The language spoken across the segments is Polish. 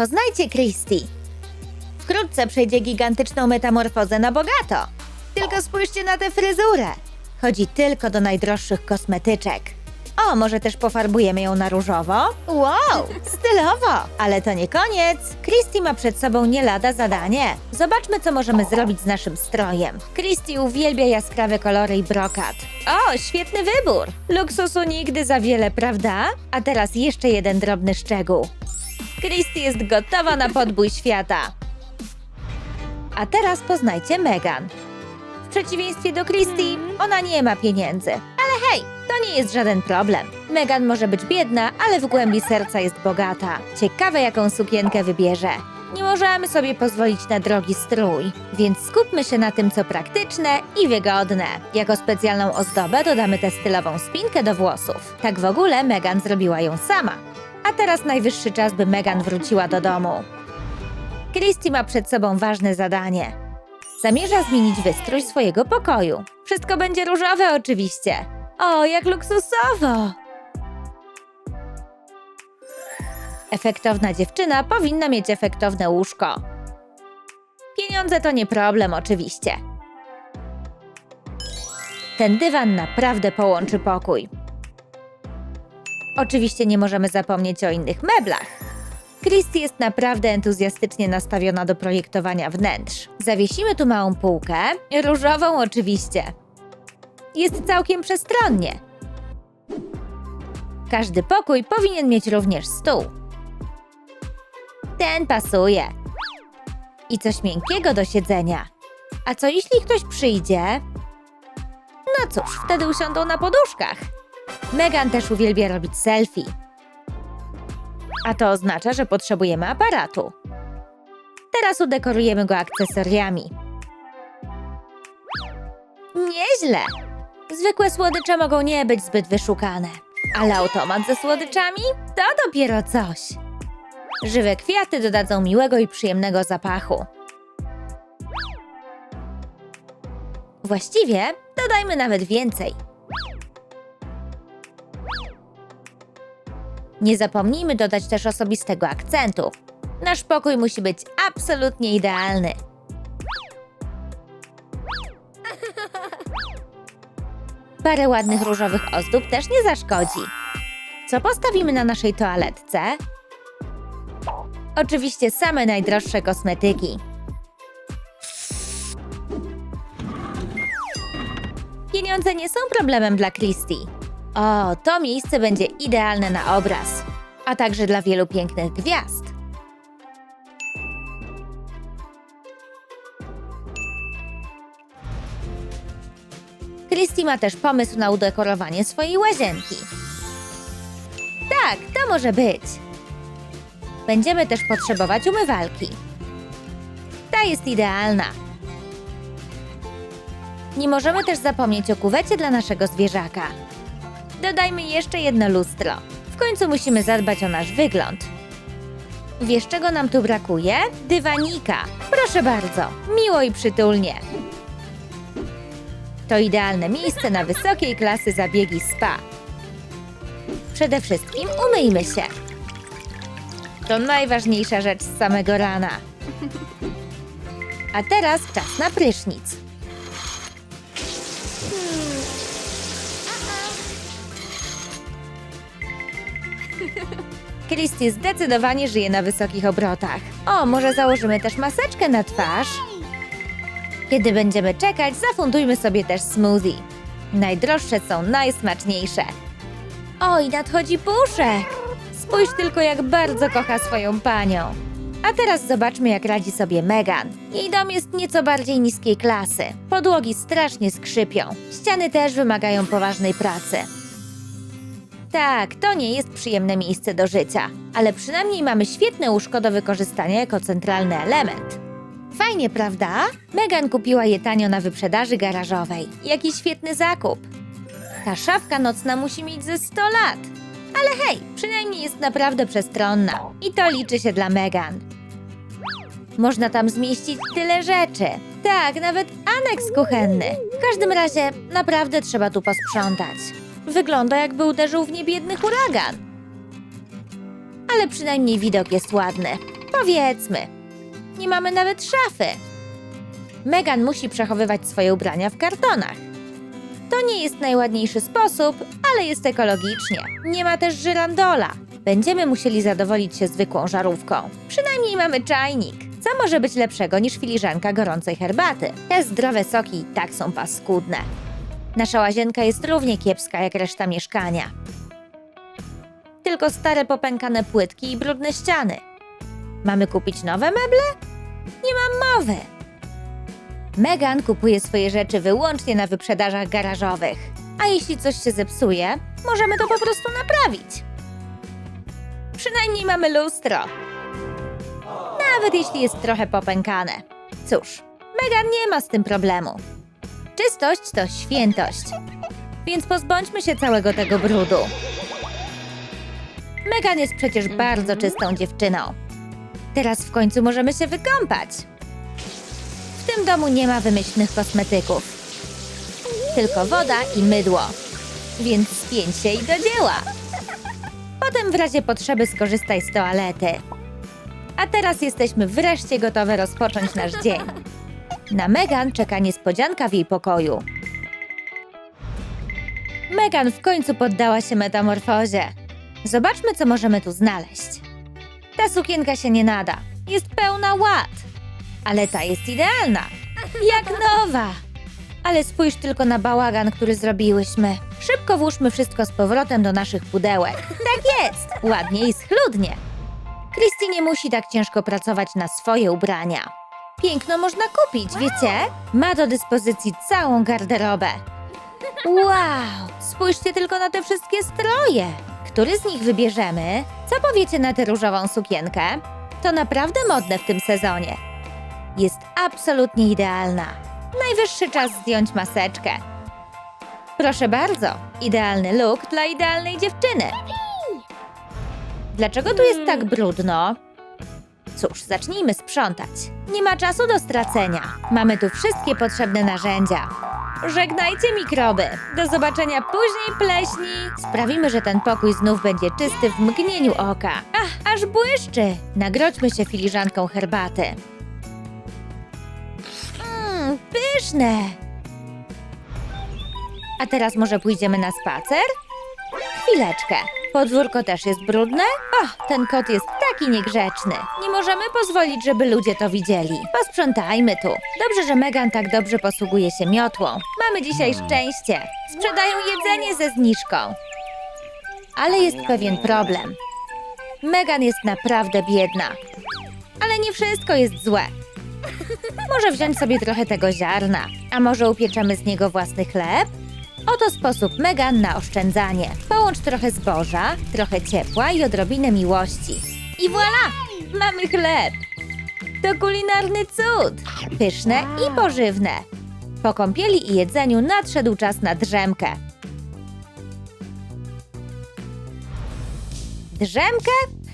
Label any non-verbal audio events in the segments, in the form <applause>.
Poznajcie Christy. Wkrótce przejdzie gigantyczną metamorfozę na bogato. Tylko spójrzcie na tę fryzurę. Chodzi tylko do najdroższych kosmetyczek. O, może też pofarbujemy ją na różowo? Wow, <laughs> stylowo! Ale to nie koniec. Christy ma przed sobą nie lada zadanie. Zobaczmy, co możemy zrobić z naszym strojem. Christy uwielbia jaskrawe kolory i brokat. O, świetny wybór! Luksusu nigdy za wiele, prawda? A teraz jeszcze jeden drobny szczegół. Christy jest gotowa na podbój świata. A teraz poznajcie Megan. W przeciwieństwie do Christy, ona nie ma pieniędzy. Ale hej, to nie jest żaden problem. Megan może być biedna, ale w głębi serca jest bogata. Ciekawe, jaką sukienkę wybierze. Nie możemy sobie pozwolić na drogi strój, więc skupmy się na tym, co praktyczne i wygodne. Jako specjalną ozdobę dodamy tę stylową spinkę do włosów. Tak w ogóle Megan zrobiła ją sama. A teraz najwyższy czas, by Megan wróciła do domu. Christy ma przed sobą ważne zadanie. Zamierza zmienić wystrój swojego pokoju. Wszystko będzie różowe oczywiście. O, jak luksusowo! Efektowna dziewczyna powinna mieć efektowne łóżko. Pieniądze to nie problem oczywiście. Ten dywan naprawdę połączy pokój. Oczywiście nie możemy zapomnieć o innych meblach. Christy jest naprawdę entuzjastycznie nastawiona do projektowania wnętrz. Zawiesimy tu małą półkę, różową oczywiście. Jest całkiem przestronnie. Każdy pokój powinien mieć również stół. Ten pasuje. I coś miękkiego do siedzenia. A co jeśli ktoś przyjdzie? No cóż, wtedy usiądą na poduszkach. Megan też uwielbia robić selfie. A to oznacza, że potrzebujemy aparatu. Teraz udekorujemy go akcesoriami. Nieźle! Zwykłe słodycze mogą nie być zbyt wyszukane, ale automat ze słodyczami to dopiero coś. Żywe kwiaty dodadzą miłego i przyjemnego zapachu. Właściwie dodajmy nawet więcej. Nie zapomnijmy dodać też osobistego akcentu. Nasz pokój musi być absolutnie idealny. Parę ładnych różowych ozdób też nie zaszkodzi. Co postawimy na naszej toaletce? Oczywiście same najdroższe kosmetyki. Pieniądze nie są problemem dla Christy. O, to miejsce będzie idealne na obraz, a także dla wielu pięknych gwiazd. Christy ma też pomysł na udekorowanie swojej łazienki. Tak, to może być. Będziemy też potrzebować umywalki. Ta jest idealna. Nie możemy też zapomnieć o kuwecie dla naszego zwierzaka. Dodajmy jeszcze jedno lustro. W końcu musimy zadbać o nasz wygląd. Wiesz, czego nam tu brakuje? Dywanika. Proszę bardzo, miło i przytulnie. To idealne miejsce na wysokiej klasy zabiegi spa. Przede wszystkim umyjmy się. To najważniejsza rzecz z samego rana. A teraz czas na prysznic. Christy zdecydowanie żyje na wysokich obrotach. O, może założymy też maseczkę na twarz? Kiedy będziemy czekać, zafundujmy sobie też smoothie. Najdroższe są najsmaczniejsze. Oj, nadchodzi puszek! Spójrz tylko, jak bardzo kocha swoją panią. A teraz zobaczmy, jak radzi sobie Megan. Jej dom jest nieco bardziej niskiej klasy. Podłogi strasznie skrzypią. Ściany też wymagają poważnej pracy. Tak, to nie jest przyjemne miejsce do życia, ale przynajmniej mamy świetne łóżko do wykorzystania jako centralny element. Fajnie, prawda? Megan kupiła je tanio na wyprzedaży garażowej. Jaki świetny zakup. Ta szafka nocna musi mieć ze 100 lat. Ale hej, przynajmniej jest naprawdę przestronna. I to liczy się dla Megan. Można tam zmieścić tyle rzeczy. Tak, nawet aneks kuchenny. W każdym razie, naprawdę trzeba tu posprzątać. Wygląda jakby uderzył w niebiedny huragan. Ale przynajmniej widok jest ładny. Powiedzmy. Nie mamy nawet szafy. Megan musi przechowywać swoje ubrania w kartonach. To nie jest najładniejszy sposób, ale jest ekologicznie. Nie ma też żyrandola. Będziemy musieli zadowolić się zwykłą żarówką. Przynajmniej mamy czajnik. Co może być lepszego niż filiżanka gorącej herbaty? Te zdrowe soki tak są paskudne. Nasza łazienka jest równie kiepska jak reszta mieszkania. Tylko stare popękane płytki i brudne ściany. Mamy kupić nowe meble? Nie mam mowy. Megan kupuje swoje rzeczy wyłącznie na wyprzedażach garażowych. A jeśli coś się zepsuje, możemy to po prostu naprawić. Przynajmniej mamy lustro. Nawet jeśli jest trochę popękane. Cóż, Megan nie ma z tym problemu. Czystość to świętość. Więc pozbądźmy się całego tego brudu. Megan jest przecież bardzo czystą dziewczyną. Teraz w końcu możemy się wykąpać. W tym domu nie ma wymyślnych kosmetyków. Tylko woda i mydło. Więc spięć się i do dzieła. Potem w razie potrzeby skorzystaj z toalety. A teraz jesteśmy wreszcie gotowe rozpocząć nasz dzień. <laughs> Na Megan czeka niespodzianka w jej pokoju. Megan w końcu poddała się metamorfozie. Zobaczmy, co możemy tu znaleźć. Ta sukienka się nie nada. Jest pełna łat. Ale ta jest idealna. Jak nowa. Ale spójrz tylko na bałagan, który zrobiłyśmy. Szybko włóżmy wszystko z powrotem do naszych pudełek. Tak jest. Ładnie i schludnie. Christy nie musi tak ciężko pracować na swoje ubrania. Piękno można kupić, wiecie? Ma do dyspozycji całą garderobę. Wow! Spójrzcie tylko na te wszystkie stroje. Który z nich wybierzemy? Co powiecie na tę różową sukienkę? To naprawdę modne w tym sezonie. Jest absolutnie idealna. Najwyższy czas zdjąć maseczkę. Proszę bardzo, idealny look dla idealnej dziewczyny. Dlaczego tu jest tak brudno? Cóż, zacznijmy sprzątać. Nie ma czasu do stracenia. Mamy tu wszystkie potrzebne narzędzia. Żegnajcie mikroby. Do zobaczenia później, pleśni. Sprawimy, że ten pokój znów będzie czysty w mgnieniu oka. Ach, aż błyszczy. Nagrodźmy się filiżanką herbaty. Mmm, pyszne. A teraz może pójdziemy na spacer? Chwileczkę. Podwórko też jest brudne? O, ten kot jest taki niegrzeczny. Nie możemy pozwolić, żeby ludzie to widzieli. Posprzątajmy tu. Dobrze, że Megan tak dobrze posługuje się miotłą. Mamy dzisiaj szczęście. Sprzedają jedzenie ze zniżką. Ale jest pewien problem. Megan jest naprawdę biedna. Ale nie wszystko jest złe. Może wziąć sobie trochę tego ziarna, a może upieczemy z niego własny chleb? Oto sposób Megan na oszczędzanie. Połącz trochę zboża, trochę ciepła i odrobinę miłości. I voilà! Mamy chleb! To kulinarny cud! Pyszne i pożywne. Po kąpieli i jedzeniu nadszedł czas na drzemkę. Drzemkę?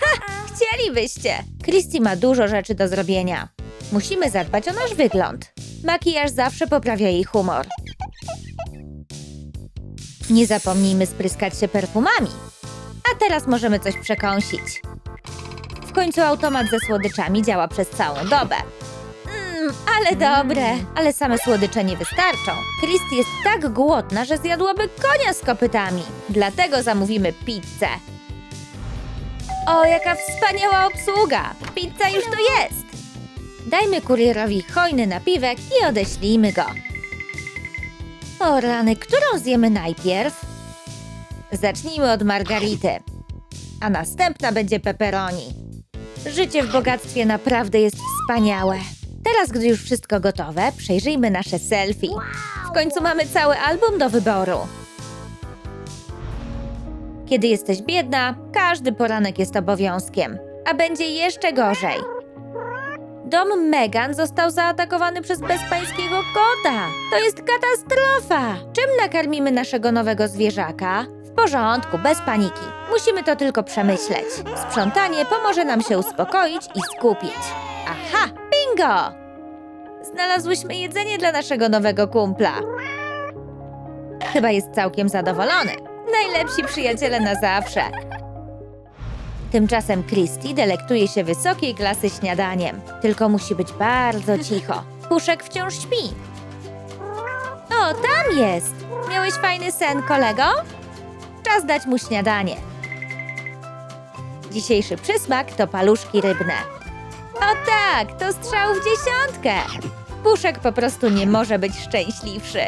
Ha! Chcielibyście! Christy ma dużo rzeczy do zrobienia. Musimy zadbać o nasz wygląd. Makijaż zawsze poprawia jej humor. Nie zapomnijmy spryskać się perfumami. A teraz możemy coś przekąsić. W końcu automat ze słodyczami działa przez całą dobę. Mmm, ale dobre. Ale same słodycze nie wystarczą. Christy jest tak głodna, że zjadłaby konia z kopytami. Dlatego zamówimy pizzę. O, jaka wspaniała obsługa! Pizza już tu jest! Dajmy kurierowi hojny napiwek i odeślijmy go. O rany, którą zjemy najpierw? Zacznijmy od margarity, a następna będzie pepperoni. Życie w bogactwie naprawdę jest wspaniałe. Teraz, gdy już wszystko gotowe, przejrzyjmy nasze selfie. W końcu mamy cały album do wyboru. Kiedy jesteś biedna, każdy poranek jest obowiązkiem, a będzie jeszcze gorzej. Dom Megan został zaatakowany przez bezpańskiego kota. To jest katastrofa! Czym nakarmimy naszego nowego zwierzaka? Porządku, bez paniki. Musimy to tylko przemyśleć. Sprzątanie pomoże nam się uspokoić i skupić. Aha, bingo! Znalazłyśmy jedzenie dla naszego nowego kumpla. Chyba jest całkiem zadowolony. Najlepsi przyjaciele na zawsze. Tymczasem Christy delektuje się wysokiej klasy śniadaniem. Tylko musi być bardzo cicho. Puszek wciąż śpi. O, tam jest! Miałeś fajny sen, kolego? Czas dać mu śniadanie. Dzisiejszy przysmak to paluszki rybne. O tak, to strzał w dziesiątkę! Puszek po prostu nie może być szczęśliwszy.